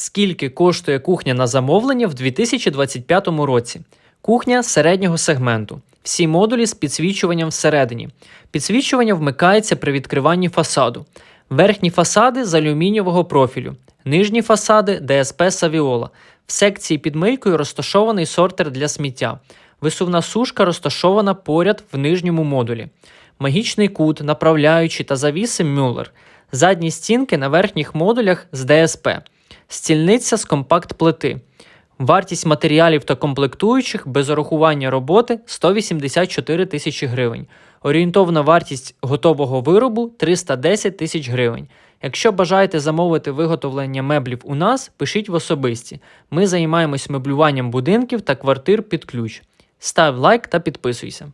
Скільки коштує кухня на замовлення в 2025 році? Кухня середнього сегменту. Всі модулі з підсвічуванням всередині. Підсвічування вмикається при відкриванні фасаду. Верхні фасади з алюмінієвого профілю, нижні фасади ДСП Савіола. В секції під мийкою розташований сортер для сміття. Висувна сушка розташована поряд в нижньому модулі. Магічний кут, направляючий та завіси Мюллер. Задні стінки на верхніх модулях з ДСП. Стільниця з компакт плити. Вартість матеріалів та комплектуючих без урахування роботи 184 тисячі гривень. Орієнтовна вартість готового виробу 310 тисяч гривень. Якщо бажаєте замовити виготовлення меблів у нас, пишіть в особисті. Ми займаємось меблюванням будинків та квартир під ключ. Став лайк та підписуйся.